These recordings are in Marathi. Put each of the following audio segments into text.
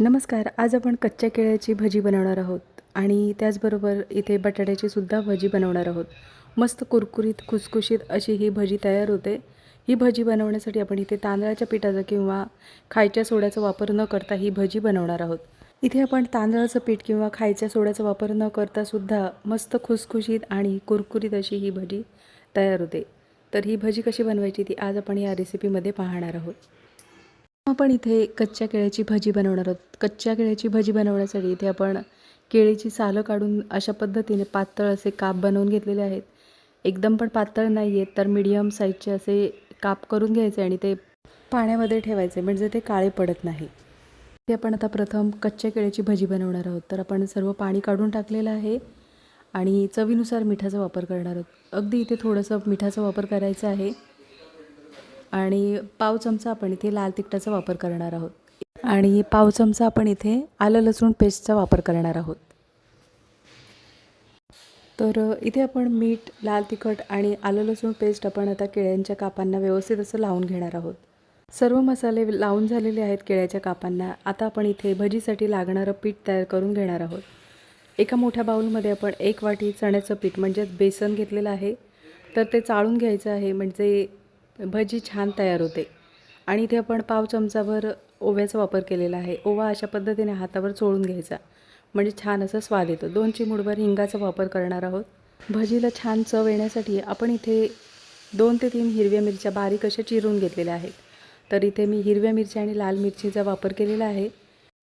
नमस्कार आज आपण कच्च्या केळ्याची भजी बनवणार आहोत आणि त्याचबरोबर इथे बटाट्याची सुद्धा भजी बनवणार आहोत. मस्त कुरकुरीत खुसखुशीत अशी ही भजी तयार होते. ही भजी बनवण्यासाठी आपण इथे तांदळाच्या पिठाचा किंवा खायच्या सोड्याचा वापर न करता ही भजी बनवणार आहोत. इथे आपण तांदळाचं पीठ किंवा खायच्या सोड्याचा वापर न करता सुद्धा मस्त खुसखुशीत आणि कुरकुरीत अशी ही भजी तयार होते. तर ही भजी कशी बनवायची ती आज आपण या रेसिपीमध्ये पाहणार आहोत. आपण इथे कच्च्या केळ्याची भजी बनवणार आहोत. कच्च्या केळ्याची भजी बनवण्यासाठी इथे आपण केळीची सालं काढून अशा पद्धतीने पातळ असे काप बनवून घेतलेले आहेत. एकदम पण पातळ नाही आहेत तर मीडियम साईजचे असे काप करून घ्यायचे आणि ते पाण्यामध्ये ठेवायचे म्हणजे ते काळे पडत नाही. ते आपण आता प्रथम कच्च्या केळ्याची भजी बनवणार आहोत. तर आपण सर्व पाणी काढून टाकलेलं आहे आणि चवीनुसार मिठाचा वापर करणार आहोत. अगदी इथे थोडंसं मिठाचा वापर करायचा आहे. आणि पाव चमचा आपण इथे लाल तिखटाचा वापर करणार आहोत. आणि पाव चमचा आपण इथे आलं लसूण पेस्टचा वापर करणार आहोत. तर इथे आपण मीठ लाल तिखट आणि आलं लसूण पेस्ट आपण आता केळ्यांच्या कापांना व्यवस्थित असं लावून घेणार आहोत. सर्व मसाले लावून झालेले आहेत केळ्याच्या कापांना. आता आपण इथे भजीसाठी लागणारं पीठ तयार करून घेणार आहोत. एका मोठ्या बाऊलमध्ये आपण एक वाटी चण्याचं पीठ म्हणजेच बेसन घेतलेलं आहे. तर ते चाळून घ्यायचं आहे म्हणजे भजी छान तयार होते. आणि इथे आपण पाव चमचाभर ओव्याचा वापर केलेला आहे. ओवा अशा पद्धतीने हातावर चोळून घ्यायचा. म्हणजे छान असा स्वाद येतो. दोन चिमूडभर हिंगाचा वापर करणार आहोत. भजीला छान चव येण्यासाठी आपण इथे दोन ते तीन हिरव्या मिरच्या बारीक अशा चिरून घेतलेल्या आहेत. तर इथे मी हिरव्या मिरच्या आणि लाल मिरचीचा वापर केलेला आहे.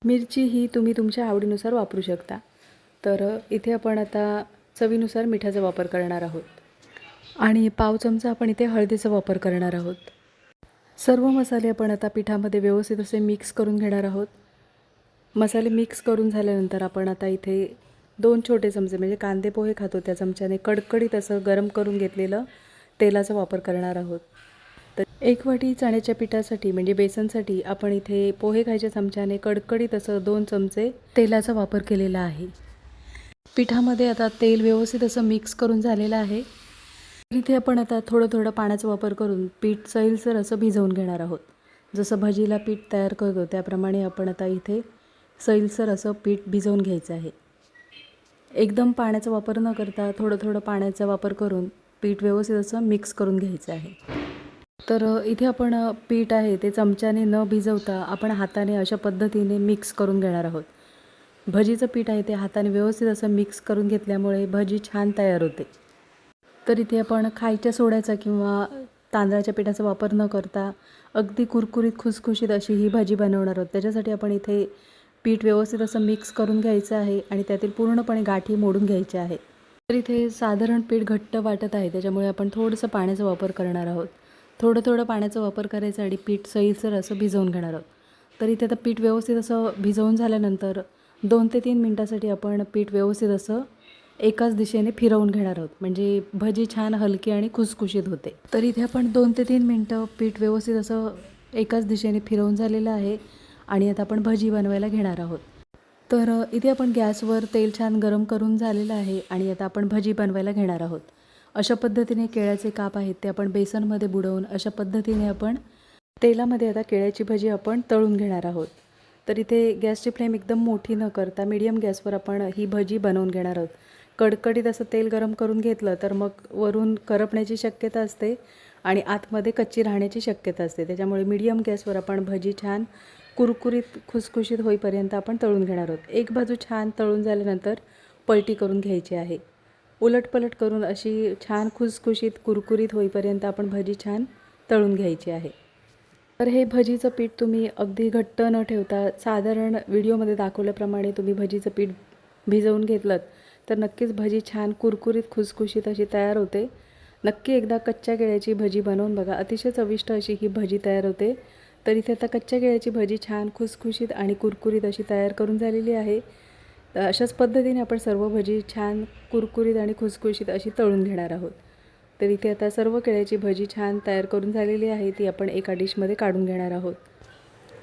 मिरची ही तुम्ही तुमच्या आवडीनुसार वापरू शकता. तर इथे आपण आता चवीनुसार मिठाचा वापर करणार आहोत. आणि पाव चमचा आपण इथे हळदीचा वापर करणार आहोत. सर्व मसाले आपण आता पिठामध्ये व्यवस्थित असे मिक्स करून घेणार आहोत. मसाले मिक्स करून झाल्यानंतर आपण आता इथे दोन छोटे चमचे म्हणजे कांदे पोहे खातो त्या चमच्याने कडकडीत असं गरम करून घेतलेलं तेलाचा वापर करणार आहोत. तर एक वाटी चण्याच्या पिठासाठी म्हणजे बेसनसाठी आपण इथे पोहे खायच्या चमच्याने कडकडीत असं दोन चमचे तेलाचा वापर केलेला आहे. पिठामध्ये आता तेल व्यवस्थित असं मिक्स करून झालेलं आहे. इथे आपण आता थोडं थोडं पाण्याचा वापर करून पीठ सैलसर असं भिजवून घेणार आहोत. जसं भजीला पीठ तयार करतो त्याप्रमाणे आपण आता इथे सैलसर असं पीठ भिजवून घ्यायचं आहे. एकदम पाण्याचा वापर न करता थोडं थोडं पाण्याचा वापर करून पीठ व्यवस्थित असं मिक्स करून घ्यायचं आहे. तर इथे आपण पीठ आहे ते चमच्याने न भिजवता आपण हाताने अशा पद्धतीने मिक्स करून घेणार आहोत. भजीचं पीठ आहे ते हाताने व्यवस्थित असं मिक्स करून घेतल्यामुळे भजी छान तयार होते. तर इथे आपण खायच्या सोड्याचा किंवा तांदळाच्या पिठाचा वापर न करता अगदी कुरकुरीत खुसखुशीत अशी ही भाजी बनवणार आहोत. त्याच्यासाठी आपण इथे पीठ व्यवस्थित असं मिक्स करून घ्यायचं आहे आणि त्यातील पूर्णपणे गाठी मोडून घ्यायची आहे. तर इथे साधारण पीठ घट्ट वाटत आहे त्याच्यामुळे आपण थोडंसं पाण्याचा वापर करणार आहोत. थोडं थोडं पाण्याचा वापर करायचा आणि पीठ सैलसर असं भिजवून घेणार आहोत. तर इथे आता पीठ व्यवस्थित असं भिजवून झाल्यानंतर दोन ते तीन मिनटासाठी आपण पीठ व्यवस्थित असं एकाच दिशेने फिरवून घेणार आहोत. म्हणजे भजी छान हलकी आणि खुसखुशीत होते. तर इथे आपण दोन ते तीन मिनटं पीठ व्यवस्थित असं एकाच दिशेने फिरवून झालेलं आहे आणि आता आपण भजी बनवायला घेणार आहोत. तर इथे आपण गॅसवर तेल छान गरम करून झालेलं आहे आणि आता आपण भजी बनवायला घेणार आहोत. अशा पद्धतीने केळ्याचे काप आहेत ते आपण बेसनमध्ये बुडवून अशा पद्धतीने आपण तेलामध्ये आता केळ्याची भजी आपण तळून घेणार आहोत. तर इथे गॅसची फ्लेम एकदम मोठी न करता मीडियम गॅसवर आपण ही भजी बनवून घेणार आहोत. कडकडीत असं तेल गरम करून घेतलं तर मग वरून करपण्याची शक्यता असते आणि आतमध्ये कच्ची राहण्याची शक्यता असते. त्याच्यामुळे मीडियम गॅसवर आपण भजी छान कुरकुरीत खुसखुशीत होईपर्यंत आपण तळून घेणार आहोत. एक बाजू छान तळून झाल्यानंतर पलटी करून घ्यायची आहे. उलटपलट करून अशी छान खुसखुशीत कुरकुरीत होईपर्यंत आपण भजी छान तळून घ्यायची आहे. तर हे भजीचं पीठ तुम्ही अगदी घट्ट न ठेवता साधारण व्हिडिओमध्ये दाखवल्याप्रमाणे तुम्ही भजीचं पीठ भिजवून घेतलं तर नक्कीच भजी छान कुरकुरीत खुसखुशीत अशी तयार होते. नक्की एकदा कच्च्या केळ्याची भजी बनवून बघा. अतिशय चविष्ट अशी ही भजी तयार होते. तर इथे आता कच्च्या केळ्याची भजी छान खुसखुशीत आणि कुरकुरीत अशी तयार करून झालेली आहे. अशाच पद्धतीने आपण सर्व भजी छान कुरकुरीत आणि खुसखुशीत अशी तळून घेणार आहोत. तर इथे आता सर्व केळ्याची भजी छान तयार करून झालेली आहे. ती आपण एका डिशमध्ये काढून घेणार आहोत.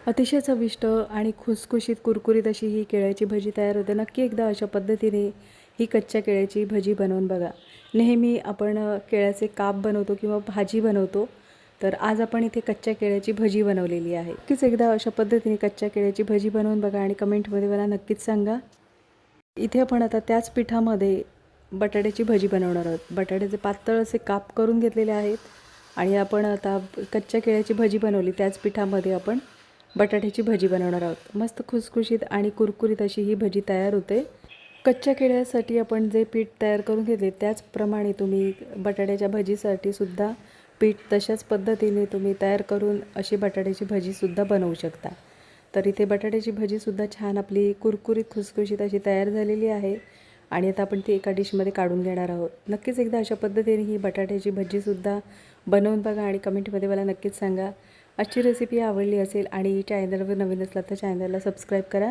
अतिशय चविष्ट आणि खुसखुशीत कुरकुरीत अशी ही केळ्याची भजी तयार होते. नक्की एकदा अशा पद्धतीने ही कच्च्या केळ्याची भजी बनवून बघा. नेहमी आपण केळ्याचे काप बनवतो किंवा भाजी बनवतो तर आज आपण इथे कच्च्या केळ्याची भजी बनवलेली आहे. नक्कीच एकदा अशा पद्धतीने कच्च्या केळ्याची भजी बनवून बघा आणि कमेंटमध्ये मला नक्कीच सांगा. इथे आपण आता त्याच पिठामध्ये बटाट्याची भजी बनवणार आहोत. बटाट्याचे पातळ असे काप करून घेतलेले आहेत आणि आपण आता कच्च्या केळ्याची भजी बनवली त्याच पिठामध्ये आपण बटाट्याची भजी बनवणार आहोत. मस्त खुसखुशीत आणि कुरकुरीत अशी ही भजी तयार होते. कच्च्या केळ्यासाठी आपण जे पीठ तयार करून घेतले त्याचप्रमाणे तुम्ही बटाट्याच्या भजीसाठी सुद्धा पीठ तशाच पद्धतीने तुम्ही तयार करून अशी बटाट्याची भजीसुद्धा बनवू शकता. तर इथे बटाट्याची भजीसुद्धा छान आपली कुरकुरीत खुसखुशीत अशी तयार झालेली आहे आणि आता आपण ती एका डिशमध्ये काढून घेणार आहोत. नक्कीच एकदा अशा पद्धतीने ही बटाट्याची भजीसुद्धा बनवून बघा आणि कमेंटमध्ये मला नक्कीच सांगा. आजची रेसिपी आवडली असेल आणि चॅनलवर नवीन असला तर चॅनलला सबस्क्राईब करा.